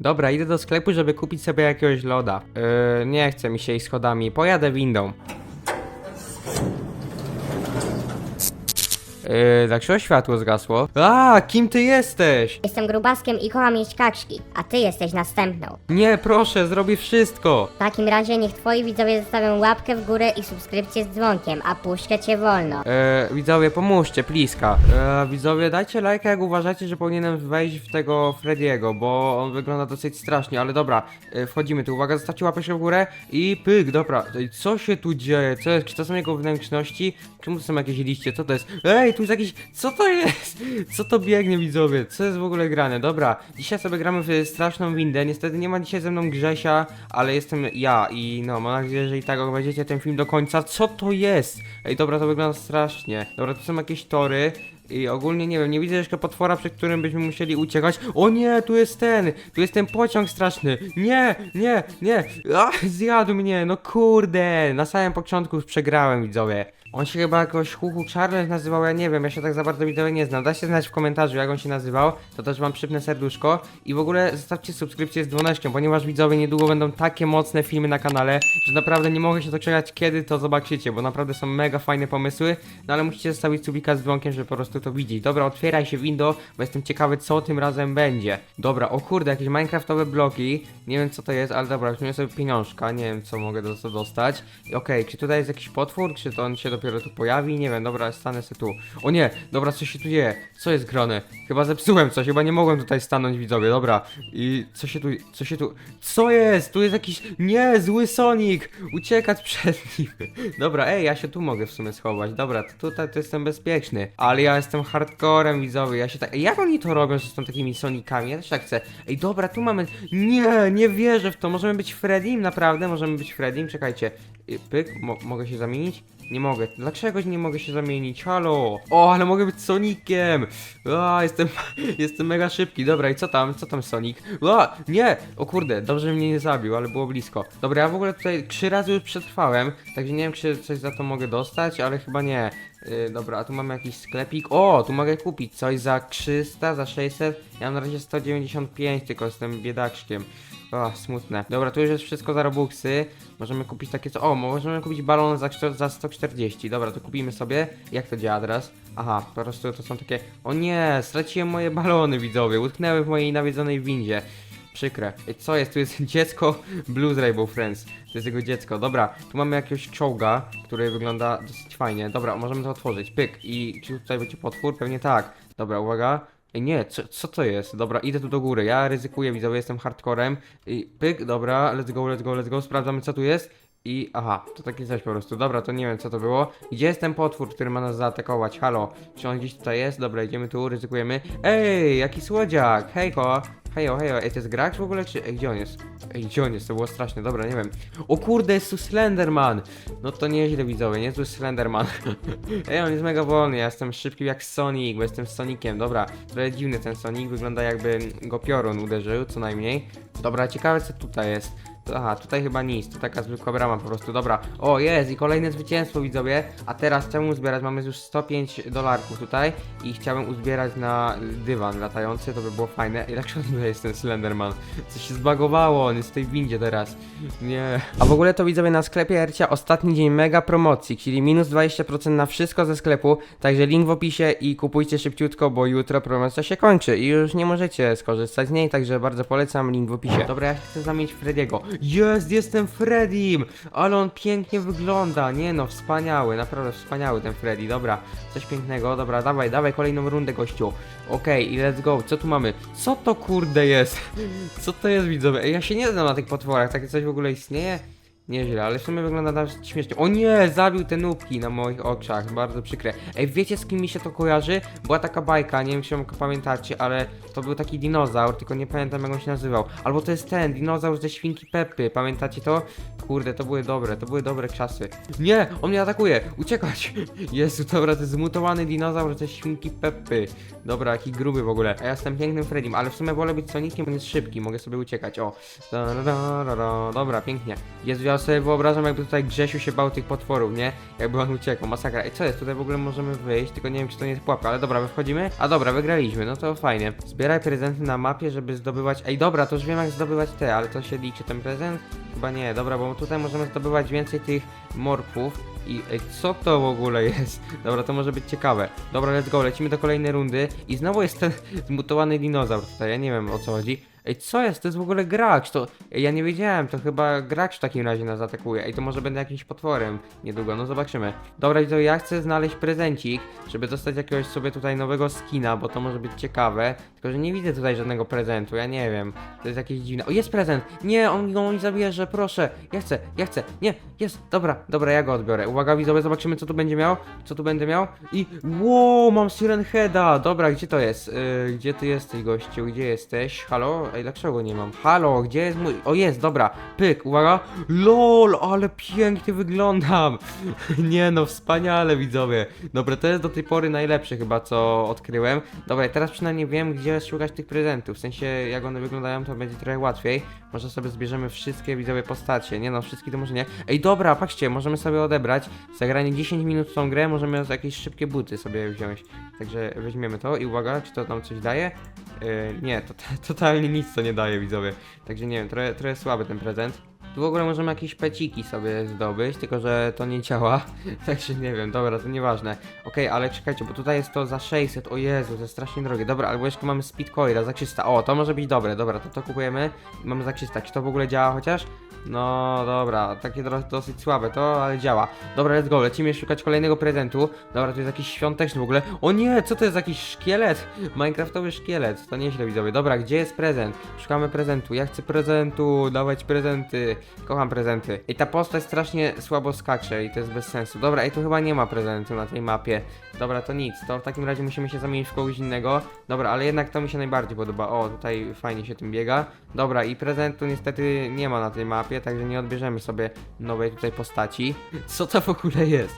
Dobra, idę do sklepu, żeby kupić sobie jakiegoś loda. Yy, nie chce mi się iść schodami, pojadę windą. Yy, dlaczego światło zgasło? A, kim ty jesteś? Jestem grubaskiem i kocham jeść kaczki, a ty jesteś następną. Nie, proszę, zrobię wszystko. W takim razie niech twoi widzowie zostawią łapkę w górę i subskrypcję z dzwonkiem, a puszczę cię wolno. E, widzowie, pomóżcie, pliska. E, widzowie, dajcie lajka, jak uważacie, że powinienem wejść w tego Frediego, bo on wygląda dosyć strasznie, ale dobra, e, wchodzimy tu, uwaga, zostawcie łapę się w górę i pyk, dobra, Ej, co się tu dzieje, co jest, czy to są jego wnętrzności, czemu to są jakieś liście, co to jest, ej, tu jest jakiś, co to jest, co to biegnie, widzowie, co jest w ogóle grane, dobra, dzisiaj sobie gramy w straszną windę, niestety nie ma dzisiaj ze mną Grzesia, ale jestem ja i no, mam nadzieję, że i tak obejrzycie ten film do końca, co to jest, ej, dobra, to wygląda strasznie, dobra, tu są jakieś tory, i ogólnie nie wiem, nie widzę jeszcze potwora, przy którym byśmy musieli uciekać. O nie, tu jest ten! Tu jest ten pociąg straszny! Nie, nie, nie! A, zjadł mnie, no kurde! Na samym początku już przegrałem, widzowie. On się chyba jakoś Huhu Charles nazywał, ja nie wiem, ja się tak za bardzo widzowie nie znam. Dajcie znać w komentarzu, jak on się nazywał, to też wam przypnę serduszko. I w ogóle zostawcie subskrypcję z dzwoneczkiem, ponieważ widzowie niedługo będą takie mocne filmy na kanale, że naprawdę nie mogę się doczekać, kiedy to zobaczycie, bo naprawdę są mega fajne pomysły, no ale musicie zostawić subika z dzwonkiem, żeby po prostu to widzieć. Dobra, otwieraj się window, bo jestem ciekawy, co tym razem będzie. Dobra, o kurde, jakieś minecraftowe bloki, nie wiem co to jest, ale dobra, weźmiemy sobie pieniążka, nie wiem co mogę do co dostać. Okej, czy tutaj jest jakiś potwór, czy to on się dopiero tu pojawi? Nie wiem, dobra, stanę sobie tu. O nie, dobra, co się tu dzieje? Co jest grane? Chyba zepsułem coś, chyba nie mogłem tutaj stanąć, widzowie, dobra. I co się tu, co się tu, co jest? Tu jest jakiś, nie, zły Sonic! Uciekać przed nim. Dobra, ej, ja się tu mogę w sumie schować, dobra, to tutaj to jestem bezpieczny. Ale ja jestem hardcorem, widzowie, ja się tak, ej, jak oni to robią, że są takimi Sonicami? Ja też tak chcę. Ej, dobra, tu mamy, nie, nie wierzę w to, możemy być Freddym, naprawdę, możemy być Freddym, czekajcie. I Pyk, mo mogę się zamienić? Nie mogę. Dlaczego nie mogę się zamienić? Halo! O, ale mogę być Soniciem! A, jestem, jestem mega szybki. Dobra, i co tam? Co tam Sonic? A, nie! O kurde, dobrze mnie nie zabił, ale było blisko. Dobra, ja w ogóle tutaj trzy razy już przetrwałem, także nie wiem, czy coś za to mogę dostać, ale chyba nie. Yy, dobra, a tu mamy jakiś sklepik. O, tu mogę kupić coś za 300, za 600. Ja mam na razie 195, tylko jestem biedaczkiem. O, smutne. Dobra, tu już jest wszystko za robuxy. Możemy kupić takie co. O, możemy kupić balon za, za 140. Dobra, to kupimy sobie. Jak to działa teraz? Aha, po prostu to są takie. O nie, straciłem moje balony, widzowie. Utknęły w mojej nawiedzonej windzie. Przykre. Co jest? Tu jest dziecko Blues Rainbow Friends. To jest jego dziecko. Dobra, tu mamy jakiegoś czołga, który wygląda dosyć fajnie. Dobra, możemy to otworzyć. Pyk. I czy tutaj będzie potwór? Pewnie tak. Dobra, uwaga. Ej, nie, co, co to jest? Dobra, idę tu do góry. Ja ryzykuję, widzowie, jestem hardcorem. I pyk, dobra, let's go, let's go, let's go. Sprawdzamy, co tu jest. I aha, to takie coś po prostu. Dobra, to nie wiem, co to było. Gdzie jest ten potwór, który ma nas zaatakować? Halo, czy on gdzieś tutaj jest? Dobra, idziemy tu, ryzykujemy. Ej, jaki słodziak! Hejko! Hejo, hejo, ej, to jest gracz w ogóle, czy... Ej, gdzie on jest? Ej, gdzie on jest? To było straszne, dobra, nie wiem. O kurde, jest tu Slenderman! No to nieźle, widzowie, niezły Slenderman. ej, on jest mega wolny, ja jestem szybki jak Sonic, bo jestem Soniciem, dobra. Trochę dziwny ten Sonic, wygląda jakby go piorun uderzył, co najmniej. Dobra, ciekawe co tutaj jest. Aha, tutaj chyba nic, to taka zwykła brama po prostu, dobra. O, jest i kolejne zwycięstwo widzowie. A teraz chciałbym uzbierać, mamy już 105 dolarków tutaj i chciałbym uzbierać na dywan latający, to by było fajne. I dlaczego tutaj jest ten Slenderman? Coś się zbagowało, on jest w tej windzie teraz. Nie. A w ogóle to widzowie na sklepie Ercia ostatni dzień mega promocji, czyli minus 20% na wszystko ze sklepu, także link w opisie i kupujcie szybciutko, bo jutro promocja się kończy i już nie możecie skorzystać z niej, także bardzo polecam, link w opisie. Dobra, ja chcę zamienić Frediego. Jest, jestem Fredim! Ale on pięknie wygląda, nie no, wspaniały, naprawdę wspaniały ten Freddy, dobra, coś pięknego, dobra, dawaj, dawaj kolejną rundę gościu. Okej, i let's go, co tu mamy? Co to kurde jest? Co to jest widzowie? Ja się nie znam na tych potworach, takie coś w ogóle istnieje? Nieźle, ale w sumie wygląda nawet śmiesznie. O nie, zabił te nubki na moich oczach, bardzo przykre. Ej, wiecie z kim mi się to kojarzy? Była taka bajka, nie wiem czy ją pamiętacie, ale to był taki dinozaur, tylko nie pamiętam jak on się nazywał. Albo to jest ten, dinozaur ze świnki Peppy, pamiętacie to? Kurde, to były dobre, to były dobre czasy. Nie, on mnie atakuje, uciekać. Jezu, dobra, to jest zmutowany dinozaur ze świnki Peppy. Dobra, jaki gruby w ogóle. A ja jestem pięknym Freddym, ale w sumie wolę być Sonikiem, on jest szybki, mogę sobie uciekać. O, da, da, da, da, dobra, pięknie. Jezu, ja sobie wyobrażam, jakby tutaj Grzesiu się bał tych potworów, nie? Jakby on uciekał, masakra. Ej, co jest? Tutaj w ogóle możemy wyjść, tylko nie wiem, czy to nie jest pułapka, ale dobra, my wchodzimy. A dobra, wygraliśmy, no to fajnie. Zbieraj prezenty na mapie, żeby zdobywać... Ej, dobra, to już wiem, jak zdobywać te, ale to się liczy ten prezent? Chyba nie, dobra, bo tutaj możemy zdobywać więcej tych morfów. I ej, co to w ogóle jest? Dobra, to może być ciekawe. Dobra, let's go, lecimy do kolejnej rundy. I znowu jest ten zmutowany dinozaur tutaj, ja nie wiem o co chodzi. Ej, co jest? To jest w ogóle gracz, to... Ej, ja nie wiedziałem, to chyba gracz w takim razie nas atakuje. Ej, to może będę jakimś potworem niedługo, no zobaczymy. Dobra, to ja chcę znaleźć prezencik, żeby dostać jakiegoś sobie tutaj nowego skina, bo to może być ciekawe. Tylko, że nie widzę tutaj żadnego prezentu, ja nie wiem. To jest jakieś dziwne. O, jest prezent! Nie, on go mi zabierze, proszę. Ja chcę, ja chcę. Nie, jest, dobra, dobra, ja go odbiorę. Uwaga, widzowie, zobaczymy, co tu będzie miał. Co tu będę miał. I, wow, mam Siren Heada. Dobra, gdzie to jest? Yy, gdzie ty jesteś, gościu? Gdzie jesteś? Halo? Ej, dlaczego go nie mam? Halo, gdzie jest mój... O, jest, dobra. Pyk, uwaga. LOL, ale pięknie wyglądam. nie no, wspaniale, widzowie. Dobra, to jest do tej pory najlepsze chyba, co odkryłem. Dobra, teraz przynajmniej wiem, gdzie szukać tych prezentów. W sensie, jak one wyglądają, to będzie trochę łatwiej. Może sobie zbierzemy wszystkie widzowie postacie. Nie no, wszystkie to może nie. Ej, dobra, patrzcie, możemy sobie odebrać. Zagranie 10 minut w tą grę, możemy jakieś szybkie buty sobie wziąć. Także weźmiemy to i uwaga, czy to nam coś daje? Yy, nie, to, totalnie nic to nie daje, widzowie. Także nie wiem, trochę, trochę słaby ten prezent. Tu w ogóle możemy jakieś peciki sobie zdobyć, tylko że to nie działa. Także nie wiem, dobra, to nieważne. Okej, ale czekajcie, bo tutaj jest to za 600, o Jezu, to jest strasznie drogie. Dobra, albo jeszcze mamy Speedcoila za 300. O, to może być dobre, dobra, to to kupujemy. Mamy za 300. Czy to w ogóle działa chociaż? No dobra, takie do, dosyć słabe to, ale działa. Dobra, let's go, lecimy szukać kolejnego prezentu. Dobra, tu jest jakiś świąteczny w ogóle. O nie, co to jest jakiś szkielet? Minecraftowy szkielet, to nieźle widzowie. Dobra, gdzie jest prezent? Szukamy prezentu, ja chcę prezentu, dawać prezenty. Kocham prezenty. I ta postać strasznie słabo skacze i to jest bez sensu. Dobra, i tu chyba nie ma prezentu na tej mapie. Dobra, to nic, to w takim razie musimy się zamienić w kogoś innego. Dobra, ale jednak to mi się najbardziej podoba. O, tutaj fajnie się tym biega. Dobra, i prezentu niestety nie ma na tej mapie, także nie odbierzemy sobie nowej tutaj postaci. Co to w ogóle jest?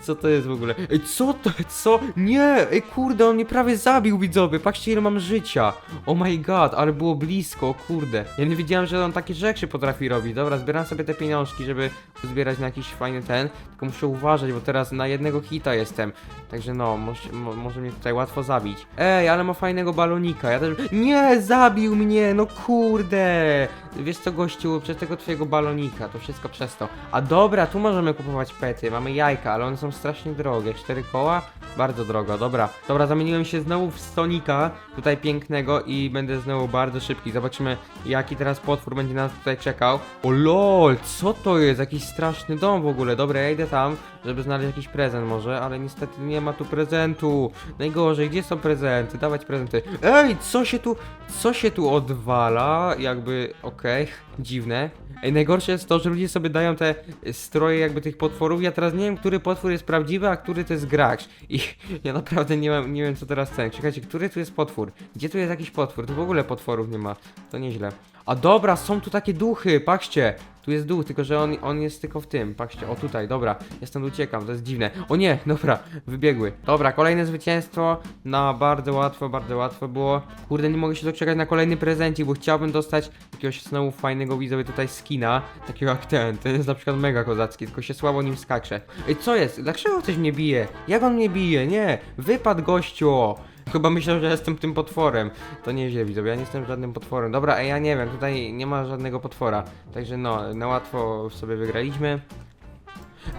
Co to jest w ogóle? Ej, co to? Co? Nie! Ej, kurde, on mnie prawie zabił, widzowie. Patrzcie, ile mam życia. Oh my god, ale było blisko, kurde. Ja nie wiedziałem, że on takie rzeczy potrafi robić. Dobra, zbieram sobie te pieniążki, żeby zbierać na jakiś fajny ten. Tylko muszę uważać, bo teraz na jednego hita jestem. Także no, może, mo, może mnie tutaj łatwo zabić. Ej, ale ma fajnego balonika. Ja też. Nie, zabił mnie! No kurde! Wiesz co, gościu, przez tego twojego balonika, to wszystko przez to. A dobra, tu możemy kupować pety, mamy jajka, ale one są strasznie drogie. Cztery koła? Bardzo drogo, dobra. Dobra, zamieniłem się znowu w Sonika, tutaj pięknego i będę znowu bardzo szybki. Zobaczymy, jaki teraz potwór będzie nas tutaj czekał. O lol, co to jest? Jakiś straszny dom w ogóle. Dobra, ja idę tam, żeby znaleźć jakiś prezent może, ale niestety nie ma tu prezentu. Najgorzej, gdzie są prezenty? Dawać prezenty. Ej, co się tu, co się tu odwala? Jakby, okej, dziwne. Ej, najgorsze jest to, że ludzie sobie dają te stroje jakby tych potworów. Ja teraz nie wiem, który potwór jest prawdziwy, a który to jest gracz. I ja naprawdę nie mam, nie wiem co teraz ten. Czekajcie, który tu jest potwór? Gdzie tu jest jakiś potwór? Tu w ogóle potworów nie ma. To nieźle. A dobra, są tu takie duchy, patrzcie. Tu jest duch, tylko że on, on jest tylko w tym. Patrzcie, o tutaj, dobra. Ja stąd uciekam, to jest dziwne. O nie, dobra, wybiegły. Dobra, kolejne zwycięstwo. Na bardzo łatwo, bardzo łatwo było. Kurde, nie mogę się doczekać na kolejny prezencik, bo chciałbym dostać jakiegoś znowu fajnego widzowie tutaj skina. Takiego jak ten. Ten jest na przykład mega kozacki, tylko się słabo nim skacze. Ej, co jest? Dlaczego ktoś mnie bije? Jak on mnie bije? Nie, wypadł gościu. Chyba myślał, że jestem tym potworem. To nieźle widzowie, ja nie jestem żadnym potworem. Dobra, a ja nie wiem, tutaj nie ma żadnego potwora. Także no, na łatwo sobie wygraliśmy.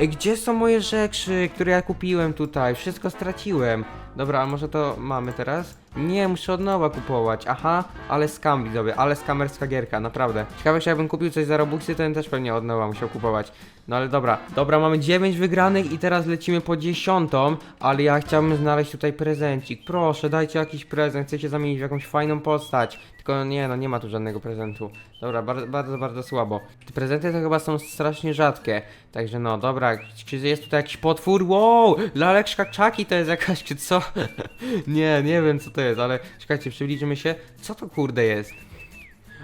Ej, gdzie są moje rzeczy, które ja kupiłem tutaj? Wszystko straciłem. Dobra, a może to mamy teraz? Nie, muszę od nowa kupować. Aha, ale skam widzowie, ale skamerska gierka, naprawdę. Ciekawe, czy jakbym kupił coś za Robuxy, to bym też pewnie od nowa musiał kupować. No ale dobra, dobra, mamy 9 wygranych i teraz lecimy po dziesiątą, ale ja chciałbym znaleźć tutaj prezencik. Proszę, dajcie jakiś prezent, chcecie zamienić w jakąś fajną postać. Tylko nie, no nie ma tu żadnego prezentu. Dobra, bardzo, bardzo, bardzo słabo. Te prezenty to chyba są strasznie rzadkie. Także no, dobra, czy jest tutaj jakiś potwór? Wow! Lalek szkaczaki to jest jakaś, czy co? nie, nie wiem co to jest, ale czekajcie, przybliżymy się. Co to kurde jest?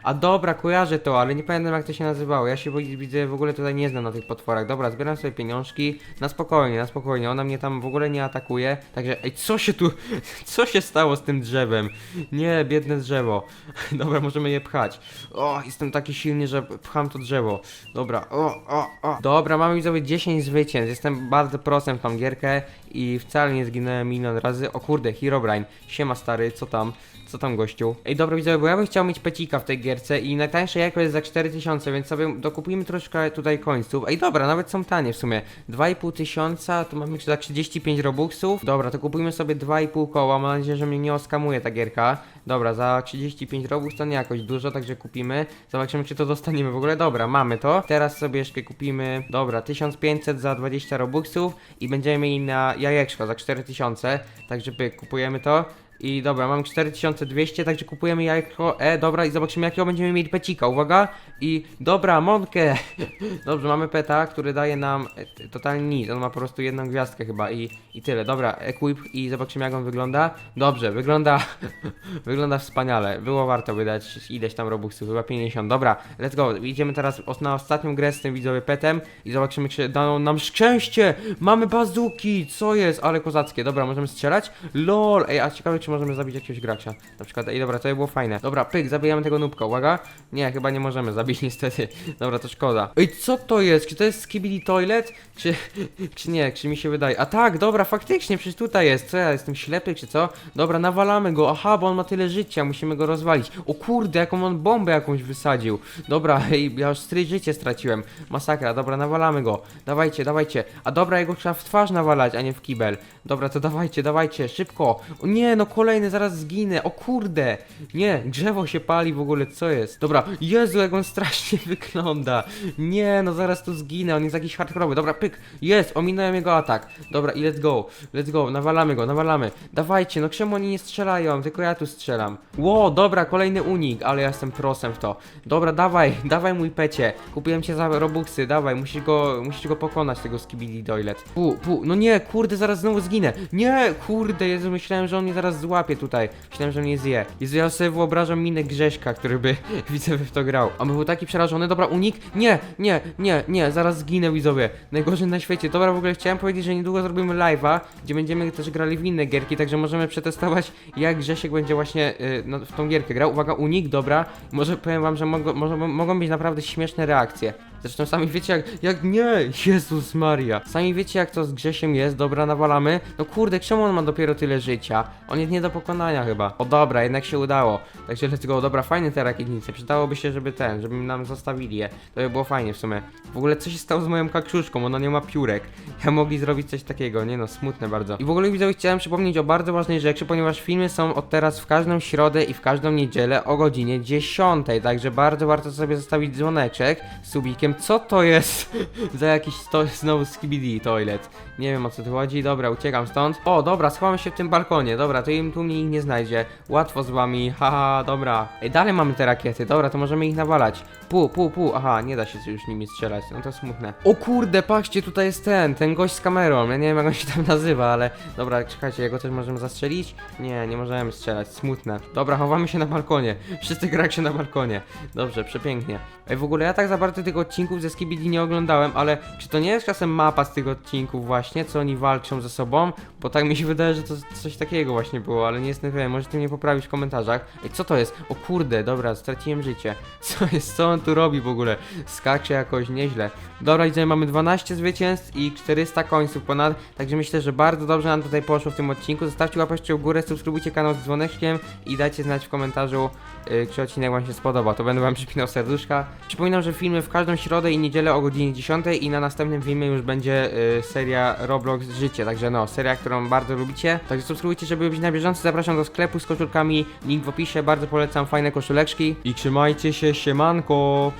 A dobra, kojarzę to, ale nie pamiętam jak to się nazywało. Ja się widzę w ogóle tutaj nie znam na tych potworach. Dobra, zbieram sobie pieniążki. Na spokojnie, na spokojnie. Ona mnie tam w ogóle nie atakuje. Także, ej, co się tu. Co się stało z tym drzewem? Nie, biedne drzewo. Dobra, możemy je pchać. O, jestem taki silny, że pcham to drzewo. Dobra, o, o, o. Dobra, mamy widzowie 10 zwycięstw. Jestem bardzo prosem w tą gierkę i wcale nie zginąłem milion razy. O kurde, Herobrine. Siema stary, co tam? Co tam gościu? Ej, dobra widzowie, bo ja bym chciał mieć pecika w tej gierce i najtańsze jajko jest za 4000, więc sobie dokupimy troszkę tutaj końców. Ej, dobra, nawet są tanie w sumie. 2,5 tysiąca, to mamy za 35 robuxów. Dobra, to kupujmy sobie 2,5 koła, mam nadzieję, że mnie nie oskamuje ta gierka. Dobra, za 35 robux to nie jakoś dużo, także kupimy. Zobaczymy, czy to dostaniemy w ogóle. Dobra, mamy to. Teraz sobie jeszcze kupimy, dobra, 1500 za 20 robuxów i będziemy mieli na jajeczko za 4000, także pyk, kupujemy to. I dobra, mam 4200, także kupujemy jajko. E, dobra, i zobaczymy jakiego będziemy mieli pecika. Uwaga! I dobra, Monkę! Dobrze, mamy peta, który daje nam e, totalnie nic. On ma po prostu jedną gwiazdkę chyba i, i tyle. Dobra, equip i zobaczymy jak on wygląda. Dobrze, wygląda wygląda wspaniale. Było warto wydać ileś tam robuxów, chyba 50. Dobra, let's go. Idziemy teraz na ostatnią grę z tym widzowie petem i zobaczymy czy daną nam szczęście! Mamy bazuki! Co jest? Ale kozackie. Dobra, możemy strzelać? LOL! Ej, a ciekawe czy możemy zabić jakiegoś gracza. Na przykład, ej dobra, to było fajne. Dobra, pyk, zabijamy tego nubka, uwaga. Nie, chyba nie możemy zabić niestety. Dobra, to szkoda. Ej, co to jest? Czy to jest Skibidi Toilet? Czy, czy nie? Czy mi się wydaje? A tak, dobra, faktycznie, przecież tutaj jest. Co ja jestem ślepy, czy co? Dobra, nawalamy go. Aha, bo on ma tyle życia, musimy go rozwalić. O kurde, jaką on bombę jakąś wysadził. Dobra, ej, ja już stry życie straciłem. Masakra, dobra, nawalamy go. Dawajcie, dawajcie. A dobra, jego trzeba w twarz nawalać, a nie w kibel. Dobra, to dawajcie, dawajcie, szybko. O nie, no zaraz zginę. O kurde. Nie, drzewo się pali w ogóle, co jest? Dobra, Jezu, jak on strasznie wygląda. Nie, no zaraz tu zginę, on jest jakiś hardkorowy. Dobra, pyk, jest, ominąłem jego atak. Dobra, i let's go, let's go, nawalamy go, nawalamy. Dawajcie, no czemu oni nie strzelają, tylko ja tu strzelam. Ło, dobra, kolejny unik, ale ja jestem prosem w to. Dobra, dawaj, dawaj mój pecie. Kupiłem cię za robuxy, dawaj, musisz go, musisz go pokonać, tego Skibidi Toilet. Pu, pu, no nie, kurde, zaraz znowu zginę. Nie, kurde, Jezu, myślałem, że on mnie zaraz złapie tutaj. Myślałem, że mnie zje. Jezu, ja sobie wyobrażam minę Grześka, który by, widzowie, w to grał. On by był taki przerażony, dobra, unik. Nie, nie, nie, nie, zaraz zginę, widzowie. Najgorzej na świecie. Dobra, w ogóle chciałem powiedzieć, że niedługo zrobimy live'a, gdzie będziemy też grali w inne gierki, także możemy przetestować, jak Grzesiek będzie właśnie y, no, w tą gierkę grał. Uwaga, unik, dobra. Może powiem wam, że może, mogą być naprawdę śmieszne reakcje. Zresztą sami wiecie jak, jak nie, Jezus Maria. Sami wiecie jak to z Grzesiem jest, dobra, nawalamy. No kurde, czemu on ma dopiero tyle życia? On jest nie do pokonania chyba. O dobra, jednak się udało. Także let's go, dobra, fajne te rakietnice. Przydałoby się, żeby ten, żeby nam zostawili je. To by było fajnie w sumie. W ogóle co się stało z moją kaczuszką? Ona nie ma piórek. Ja mogli zrobić coś takiego, nie no, smutne bardzo. I w ogóle widzowie chciałem przypomnieć o bardzo ważnej rzeczy, ponieważ filmy są od teraz w każdą środę i w każdą niedzielę o godzinie 10. Także bardzo warto sobie zostawić dzwoneczek z subikiem. Co to jest za jakiś to znowu skibidi toilet? Nie wiem o co tu chodzi. Dobra, uciekam stąd. O, dobra, schowamy się w tym balkonie. Dobra, to im tu mnie ich nie znajdzie. Łatwo z wami. Haha, dobra. Ej, dalej mamy te rakiety. Dobra, to możemy ich nawalać. Pu, pu, pu. Aha, nie da się już nimi strzelać. No to smutne. O kurde, patrzcie, tutaj jest ten, ten gość z kamerą. Ja nie wiem jak on się tam nazywa, ale dobra, czekajcie, jego też możemy zastrzelić? Nie, nie możemy strzelać. Smutne. Dobra, chowamy się na balkonie. Wszyscy gracie na balkonie. Dobrze, przepięknie. Ej, w ogóle ja tak za bardzo tych odcinków ze Skibidi nie oglądałem, ale czy to nie jest czasem mapa z tych odcinków właśnie, co oni walczą ze sobą? Bo tak mi się wydaje, że to coś takiego właśnie było, ale nie jestem pewien, możecie mnie poprawić w komentarzach. Ej, co to jest? O kurde, dobra, straciłem życie. Co jest, co on tu robi w ogóle? Skacze jakoś nieźle. Dobra, widzę, mamy 12 zwycięstw i 400 końców ponad, także myślę, że bardzo dobrze nam tutaj poszło w tym odcinku. Zostawcie łapeczkę w górę, subskrybujcie kanał z dzwoneczkiem i dajcie znać w komentarzu, yy, czy odcinek wam się spodoba. To będę wam przypinał serduszka. Przypominam, że filmy w każdą środę i niedzielę o godzinie 10 i na następnym filmie już będzie yy, seria Roblox Życie, także no, seria, którą bardzo lubicie. Także subskrybujcie, żeby być na bieżąco. Zapraszam do sklepu z koszulkami, link w opisie, bardzo polecam fajne koszuleczki i trzymajcie się, siemanko! 어